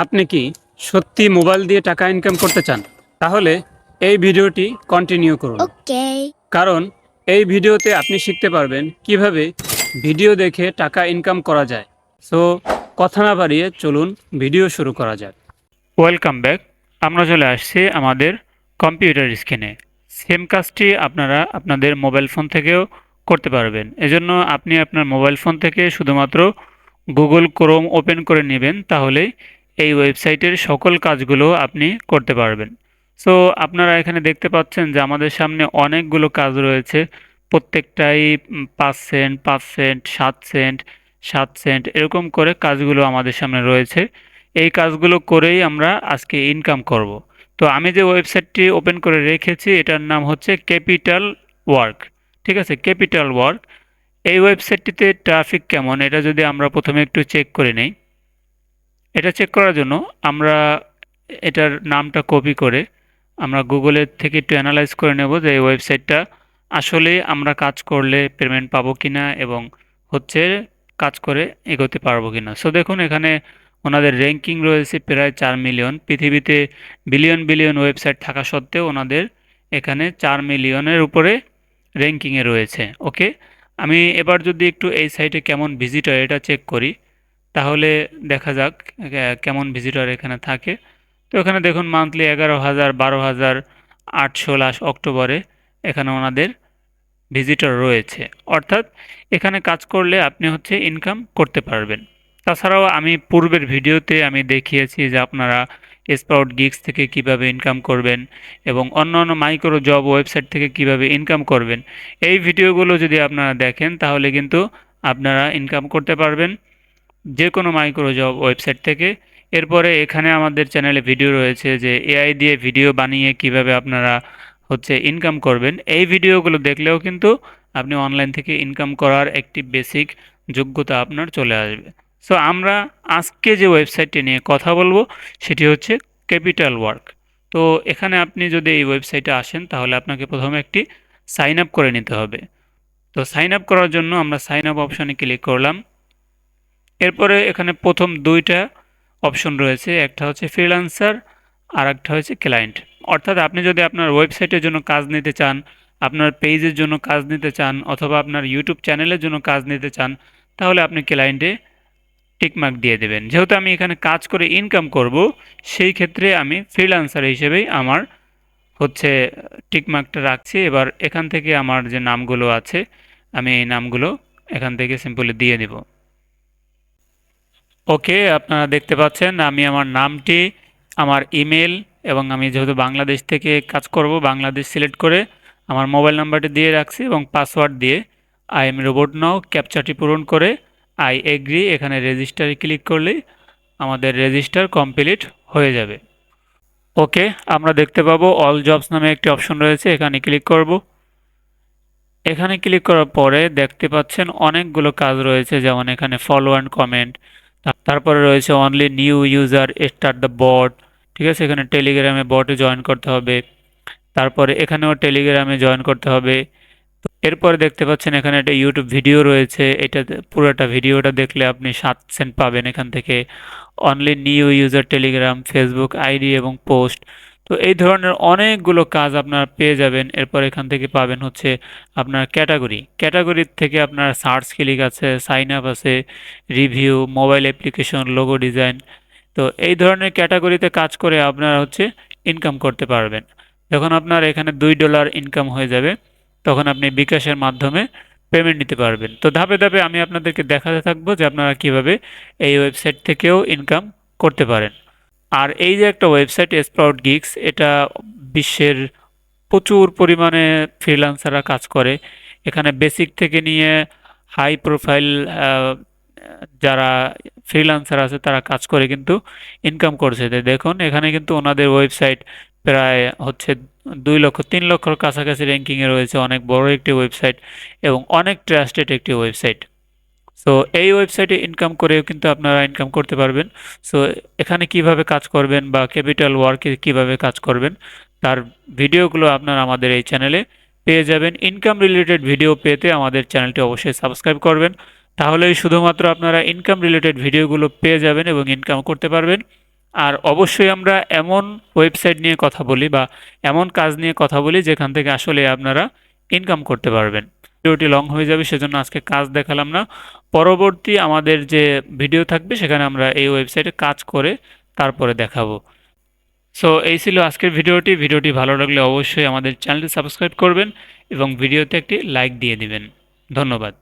আপনি কি সত্যি মোবাইল দিয়ে টাকা ইনকাম করতে চান? তাহলে এই ভিডিওটি কন্টিনিউ করুন। কারণ এই ভিডিওতে আপনি শিখতে পারবেন কীভাবে ভিডিও দেখে টাকা ইনকাম করা যায়। সো কথা না বাড়িয়ে চলুন ভিডিও শুরু করা যাক। ওয়েলকাম ব্যাক আমরা চলে আসছি আমাদের কম্পিউটার স্ক্রিনে সেম কাজটি আপনারা আপনাদের মোবাইল ফোন থেকেও করতে পারবেন। এজন্য আপনি আপনার মোবাইল ফোন থেকে শুধুমাত্র গুগল ক্রোম ওপেন করে নেবেন তাহলে এই ওয়েবসাইটের সকল কাজগুলো আপনি করতে পারবেন। সো আপনারা এখানে দেখতে পাচ্ছেন যে আমাদের সামনে অনেকগুলো কাজ রয়েছে। প্রত্যেকটাই পাঁচ সেন্ট পাঁচ সেন্ট, সাত সেন্ট সাত সেন্ট এরকম করে কাজগুলো আমাদের সামনে রয়েছে। এই কাজগুলো করেই আমরা আজকে ইনকাম করব। তো আমি যে ওয়েবসাইটটি ওপেন করে রেখেছি, এটার নাম হচ্ছে ক্যাপিটাল ওয়ার্ক ঠিক আছে? ক্যাপিটাল ওয়ার্ক এই ওয়েবসাইটটিতে ট্রাফিক কেমন? এটা যদি আমরা প্রথমে একটু চেক করে নেই। এটা চেক করার জন্য আমরা এটার নামটা কপি করে আমরা গুগলের থেকে একটু অ্যানালাইজ করে নেব যে এই ওয়েবসাইটটা আসলে আমরা কাজ করলে পেমেন্ট পাবো কিনা এবং হচ্ছে কাজ করে এগোতে পারব কি না সো দেখুন, এখানে ওনাদের র্যাঙ্কিং রয়েছে প্রায় চার মিলিয়ন পৃথিবীতে বিলিয়ন বিলিয়ন ওয়েবসাইট থাকা সত্ত্বেও ওনাদের এখানে চার মিলিয়নের উপরে র্যাঙ্কিংয়ে রয়েছে। ওকে আমি এবার যদি একটু এই সাইটে কেমন ভিজিট হয় এটা চেক করি। তাহলে দেখা যাক কেমন ভিজিটর এখানে থাকে। তো এখানে দেখুন মান্থলি এগারো হাজার, বারো হাজার, আটশো লাস্ট অক্টোবরে এখানে ওনাদের ভিজিটর রয়েছে। অর্থাৎ এখানে কাজ করলে আপনি হচ্ছে ইনকাম করতে পারবেন। তাছাড়াও আমি পূর্বের ভিডিওতে আমি দেখিয়েছি যে আপনারা স্পাউট গিগস থেকে কীভাবে ইনকাম করবেন এবং অন্যান্য মাইক্রো জব ওয়েবসাইট থেকে কীভাবে ইনকাম করবেন। এই ভিডিওগুলো যদি আপনারা দেখেন, তাহলে কিন্তু আপনারা ইনকাম করতে পারবেন। যে কোনো মাইক্রো জব ওয়েবসাইট থেকে। এরপরে এখানে আমাদের চ্যানেলে ভিডিও রয়েছে যে এআই দিয়ে ভিডিও বানিয়ে কীভাবে আপনারা হচ্ছে ইনকাম করবেন। এই ভিডিওগুলো দেখলেও কিন্তু আপনি অনলাইন থেকে ইনকাম করার একটি বেসিক যোগ্যতা আপনার চলে আসবে। সো আমরা আজকে যে ওয়েবসাইটটি নিয়ে কথা বলব, সেটি হচ্ছে ক্যাপিটাল ওয়ার্ক তো এখানে আপনি যদি এই ওয়েবসাইটে আসেন, তাহলে আপনাকে প্রথমে একটি সাইন আপ করে নিতে হবে। তো সাইন আপ করার জন্য আমরা সাইন আপ অপশানে ক্লিক করলাম। এরপরে এখানে প্রথম দুইটা অপশন রয়েছে, একটা হচ্ছে ফ্রিল্যান্সার আর একটা হচ্ছে ক্লায়েন্ট অর্থাৎ আপনি যদি আপনার ওয়েবসাইটের জন্য কাজ নিতে চান, আপনার পেজের জন্য কাজ নিতে চান, অথবা আপনার ইউটিউব চ্যানেলের জন্য কাজ নিতে চান, তাহলে আপনি ক্লায়েন্টে টিকমার্ক দিয়ে দেবেন। যেহেতু আমি এখানে কাজ করে ইনকাম করব, সেই ক্ষেত্রে আমি ফ্রিল্যান্সার হিসেবেই আমার হচ্ছে টিকমার্কটা রাখছি। এবার এখান থেকে আমার যে নামগুলো আছে, আমি এই নামগুলো এখান থেকে সিম্পলি দিয়ে দেব। ওকে, আপনারা দেখতে পাচ্ছেন, আমি আমার নামটি, আমার ইমেল, এবং আমি যেহেতু বাংলাদেশ থেকে কাজ করব, বাংলাদেশ সিলেক্ট করে আমার মোবাইল নাম্বারটি দিয়ে রাখছি এবং পাসওয়ার্ড দিয়ে আই এম রোবট নাও ক্যাপচারটি পূরণ করে আই এগ্রি, এখানে রেজিস্টারে ক্লিক করলেই আমাদের রেজিস্টার কমপ্লিট হয়ে যাবে। ওকে, আমরা দেখতে পাবো অল জবস নামে একটি অপশন রয়েছে, এখানে ক্লিক করব। এখানে ক্লিক করার পরে দেখতে পাচ্ছেন অনেকগুলো কাজ রয়েছে, যেমন এখানে ফলো অ্যান্ড কমেন্ট তারপরে রয়েছে only new user start the bot ঠিক আছে? এখানে টেলিগ্রামে বটে জয়েন করতে হবে। তারপরে এখানেও টেলিগ্রামে জয়েন করতে হবে। এরপরে দেখতে পাচ্ছেন এখানে একটা ইউটিউব ভিডিও রয়েছে। এটা পুরোটা ভিডিওটা দেখলে আপনি সাত সেন্ট পাবেন এখান থেকে। Only new user Telegram Facebook ID এবং পোস্ট তো এই ধরনের অনেকগুলো কাজ আপনার পেয়ে যাবেন। এরপর এখান থেকে পাবেন হচ্ছে আপনার ক্যাটাগরি। ক্যাটাগরির থেকে আপনার সার্চ ক্লিক আছে, সাইন আপ আছে, review, mobile application, logo design. তো এই ধরনের ক্যাটাগরিতে কাজ করে আপনারা হচ্ছে ইনকাম করতে পারবেন। যখন আপনার এখানে দুই ডলার ইনকাম হয়ে যাবে, তখন আপনি বিকাশের মাধ্যমে পেমেন্ট নিতে পারবেন। তো ধাপে ধাপে আমি আপনাদেরকে দেখাতে থাকব যে আপনারা কীভাবে এই ওয়েবসাইট থেকেও ইনকাম করতে পারেন। আর এই যে একটা ওয়েবসাইট স্প্রাউট গিগস এটা বিশ্বের প্রচুর পরিমাণে ফ্রিল্যান্সাররা কাজ করে। এখানে বেসিক থেকে নিয়ে হাই প্রোফাইল যারা ফ্রিল্যান্সার আছে, তারা কাজ করে কিন্তু ইনকাম করছে। দেখুন, এখানে কিন্তু ওনাদের ওয়েবসাইট প্রায় হচ্ছে দুই লক্ষ, তিন লক্ষর কাছাকাছি র্যাঙ্কিংয়ে রয়েছে। অনেক বড় একটি ওয়েবসাইট এবং অনেক ট্রাস্টেড একটি ওয়েবসাইট সো এই ওয়েবসাইটে ইনকাম করেও কিন্তু আপনারা ইনকাম করতে পারবেন। সো এখানে কীভাবে কাজ করবেন বা ক্যাপিটাল ওয়ার্কে কীভাবে কাজ করবেন, তার ভিডিওগুলো আপনারা আমাদের এই চ্যানেলে পেয়ে যাবেন। ইনকাম রিলেটেড ভিডিও পেতে আমাদের চ্যানেলটি অবশ্যই সাবস্ক্রাইব করবেন। তাহলেই শুধুমাত্র আপনারা ইনকাম রিলেটেড ভিডিওগুলো পেয়ে যাবেন এবং ইনকাম করতে পারবেন। আর অবশ্যই আমরা এমন ওয়েবসাইট নিয়ে কথা বলি বা এমন কাজ নিয়ে কথা বলি যেখান থেকে আসলে আপনারা ইনকাম করতে পারবেন। ভিডিওটি লং হয়ে যাবে, সেজন্য আজকে কাজ দেখালাম না। পরবর্তী আমাদের যে ভিডিও থাকবে, সেখানে আমরা এই ওয়েবসাইটে কাজ করে তারপরে দেখাবো। সো এই ছিল আজকের ভিডিওটি। ভিডিওটি ভালো লাগলে অবশ্যই আমাদের চ্যানেলটি সাবস্ক্রাইব করবেন এবং ভিডিওতে একটি লাইক দিয়ে দিবেন। ধন্যবাদ।